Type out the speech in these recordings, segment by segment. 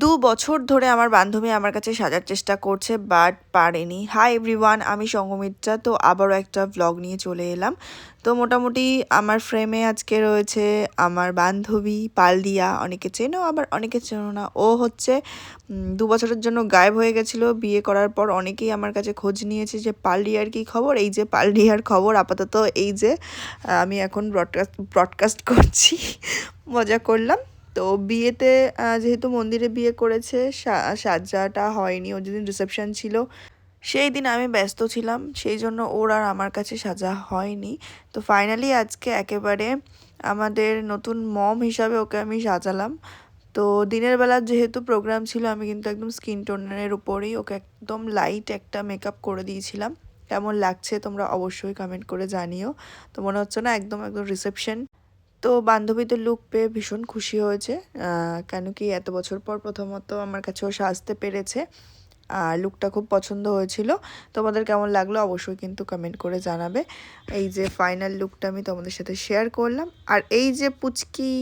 দু বছর ধরে আমার বান্ধবী আমার কাছে সাজার চেষ্টা করছে বাট পারেনি। হাই এভরিওয়ান আমি সঙ্গমিত্রা, তো আবারও একটা ব্লগ নিয়ে চলে এলাম। তো মোটামুটি আমার ফ্রেমে আজকে রয়েছে আমার বান্ধবী পালদিয়া, অনেকে চেনো, আবার অনেকে চেনো না। ও হচ্ছে দু বছরের জন্য গায়েব হয়ে গেছিল। বিয়ে করার পর অনেকেই আমার কাছে খোঁজ নিয়েছে যে পালডিয়ার কী খবর? এই যে পালডিয়ার খবর, আপাতত এই যে আমি এখন ব্রডকাস্ট ব্রডকাস্ট করছি। মজা করলাম। তো বিয়েতে যেহেতু মন্দিরে বিয়ে করেছে সাজাটা হয়নি, ওর যেদিন রিসেপশন ছিল, সেই দিন আমি ব্যস্ত ছিলাম, সেই জন্য ওর আর আমার কাছে সাজা হয়নি। তো ফাইনালি আজকে একেবারে আমাদের নতুন মম হিসাবে ওকে আমি সাজালাম। তো দিনের বেলা যেহেতু প্রোগ্রাম ছিল, আমি কিন্তু একদম স্কিন টোনের উপরেই ওকে একদম লাইট একটা মেকআপ করে দিয়েছিলাম। কেমন লাগছে তোমরা অবশ্যই কমেন্ট করে জানিও। তো মনে হচ্ছে না একদম একদম রিসেপশন তো বান্ধবীদের লুক পেয়ে ভীষণ খুশি হয়েছে। কেন কি এত বছর পর প্রথমত আমার কাছেও সাজতে পেরেছে। আর লুকটা খুব পছন্দ হয়েছিল। তোমাদের কেমন লাগল অবশ্যই কিন্তু কমেন্ট করে জানাবে। এই যে ফাইনাল লুকটা আমি তোমাদের সাথে শেয়ার করলাম। আর এই যে পুচকি,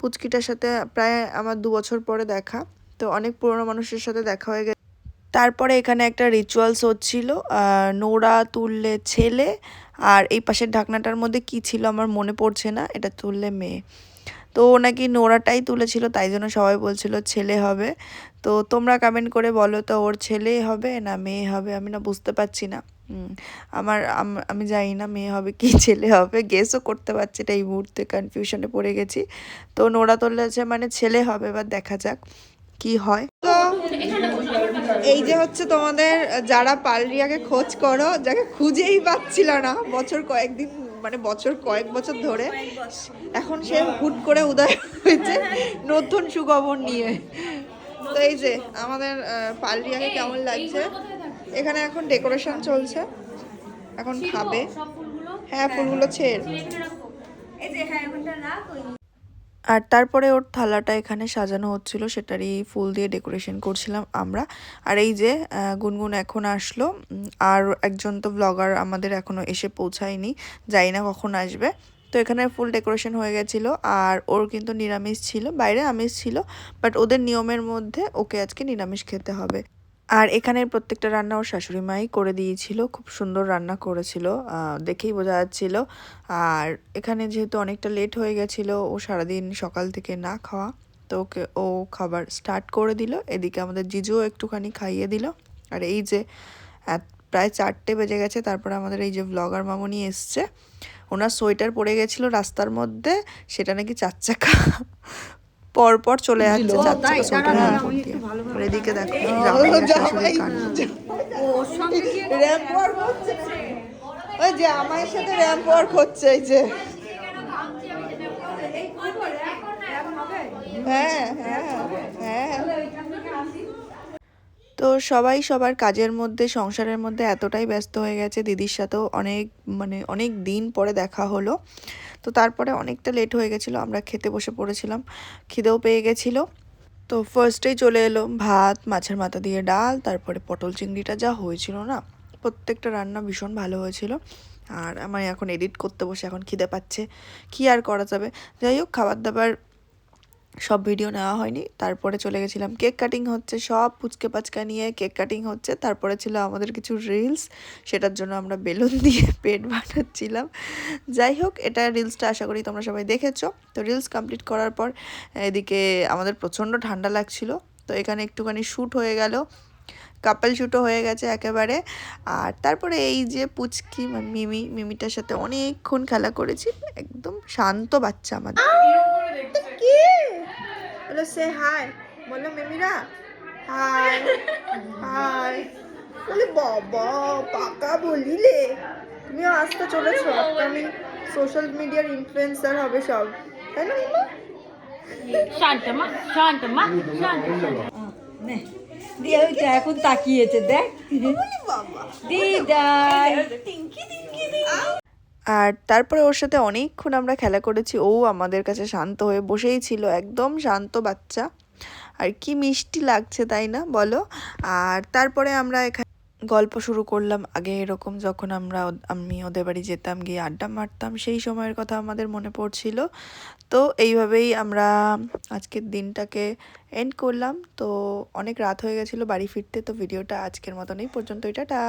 পুচকিটার সাথে প্রায় আমার দু বছর পরে দেখা। তো অনেক পুরনো মানুষের সাথে দেখা হয়ে গেছে। তারপরে এখানে একটা রিচুয়ালস হচ্ছিল নোড়া তুললে ছেলে, আর এই পাশের ঢাকনাটার মধ্যে কি ছিল আমার মনে পড়ছে না, এটা তুললে মেয়ে। তো নাকি নোড়াটাই তুলেছিল, তাই জন্য সবাই বলছিল ছেলে হবে। তো তোমরা কমেন্ট করে বলো তো, ওর ছেলে হবে না মেয়ে হবে, আমি না বুঝতে পারছি না। আমার, আমি জানি না মেয়ে হবে কি, ছেলে হবে গেসও করতে পারছি এটা এই মুহূর্তে কনফিউশনে পড়ে গেছি। তো নোড়া তুলেছে মানে ছেলে হবে, এবার দেখা যাক কি হয়। এই যে হচ্ছে তোমাদের যারা পালরিয়াকে খোঁজ করো যাকে খুঁজেই পাচ্ছিল না বছর কয়েকদিন মানে বছর কয়েক বছর ধরে এখন সে হুট করে উদয় হয়েছে নতুন সুখবর নিয়ে। তো এই যে আমাদের পালরিয়াকে কেমন লাগছে? এখানে এখন ডেকোরেশন চলছে। এখন খাবে। হ্যাঁ ফুলগুলো ছেড়। আর তারপরে ওর থালাটা এখানে সাজানো হচ্ছিল, সেটারই ফুল দিয়ে ডেকোরেশন করছিলাম আমরা। আর এই যে গুনগুন এখন আসলো আর একজন তো ব্লগার আমাদের এখনও এসে পৌঁছায়নি, জানি না কখন আসবে। তো এখানে ফুল ডেকোরেশন হয়ে গেছিল, আর ওর কিন্তু নিরামিষ ছিল, বাইরে আমিষ ছিল, বাট ওদের নিয়মের মধ্যে ওকে আজকে নিরামিষ খেতে হবে। আর এখানের প্রত্যেকটা রান্না ওর শাশুড়ি মাই করে দিয়েছিল, খুব সুন্দর রান্না করেছিল দেখেই বোঝা যাচ্ছিল। আর এখানে যেহেতু অনেকটা লেট হয়ে গেছিল, ও সারাদিন সকাল থেকে না খাওয়া, তো ওকে, ও খাবার স্টার্ট করে দিল। এদিকে আমাদের জিজুও একটুখানি খাইয়ে দিল। আর এই যে প্রায় চারটে বেজে গেছে, তারপরে আমাদের এই যে ব্লগার মামুনি এসছে। ওনার সোয়েটার পড়ে গেছিল রাস্তার মধ্যে, সেটা নাকি চার চাকা। পরপর চলে যাচ্ছে চার চাকা সোয়েটার উপর দিয়ে আর এদিকে দেখো ওই যে আমার সাথে র্যাম্প ওয়ার্ক হচ্ছে এই যে হ্যাঁ হ্যাঁ হ্যাঁ তো সবাই সবার কাজের মধ্যে, সংসারের মধ্যে এতটাই ব্যস্ত হয়ে গেছে। দিদির সাথেও অনেক মানে অনেক দিন পরে দেখা হলো। তো তারপরে অনেকটা লেট হয়ে গেছিল। আমরা খেতে বসে পড়েছিলাম। খিদেও পেয়ে গেছিল। তো ফার্স্টেই চলে এলো ভাত, মাছের মাথা দিয়ে ডাল, তারপরে পটল চিংড়িটা যা হয়েছিল না, প্রত্যেকটা রান্না ভীষণ ভালো হয়েছিল। আর আমার এখন এডিট করতে বসে এখন খিদে পাচ্ছে। কি আর করা যাবে? যাই হোক, খাবার দাবার সব ভিডিও নেওয়া হয়নি। তারপরে চলে গেছিলাম। কেক কাটিং হচ্ছে সব পুচকে পাচকা নিয়ে কেক কাটিং হচ্ছে। তারপরে ছিল আমাদের কিছু রিলস সেটার জন্য আমরা বেলুন দিয়ে পেট বানাচ্ছিলাম। যাই হোক এটা রিলসটা আশা করি তোমরা সবাই দেখেছ। তো রিলস কমপ্লিট করার পর এদিকে আমাদের প্রচণ্ড ঠান্ডা লাগছিল। তো এখানে একটুখানি শ্যুট হয়ে গেল। কাপল শ্যুটও হয়ে গেছে একেবারে। আর তারপরে এই যে পুচকি মানে মিমি মিমিটার সাথে অনেকক্ষণ খেলা করেছি। একদম শান্ত বাচ্চা আমাদের। কি? বলো সে হাই বলো মিমিরা হাই হাই বলে বাবা পাকা বলিলে তুমিও আসতে চলেছো। আমি সোশ্যাল মিডিয়ার ইনফ্লুয়েন্সার হবে সব। তাই না মিমা? শান্তমা শান্তমা শান্ত নে দিয়ে ওইটা এখন তাকিয়েছে দেখ। আর তারপরে ওর সাথে অনেকক্ষণ আমরা খেলা করেছি। ও আমাদের কাছে শান্ত হয়ে বসেই ছিল, একদম শান্ত বাচ্চা। আর কি মিষ্টি লাগছে, তাই না? বলো। আর তারপরে আমরা এখানে গল্প শুরু করলাম। আগে এরকম যখন আমরা আমি ওদের বাড়ি যেতাম, গিয়ে আড্ডা মারতাম, সেই সময়ের কথা আমাদের মনে পড়ছিল। তো এইভাবেই আমরা আজকের দিনটাকে এন্ড করলাম। তো অনেক রাত হয়ে গেছিল বাড়ি ফিরতে, তো ভিডিওটা আজকের মতনই পর্যন্ত এটা টা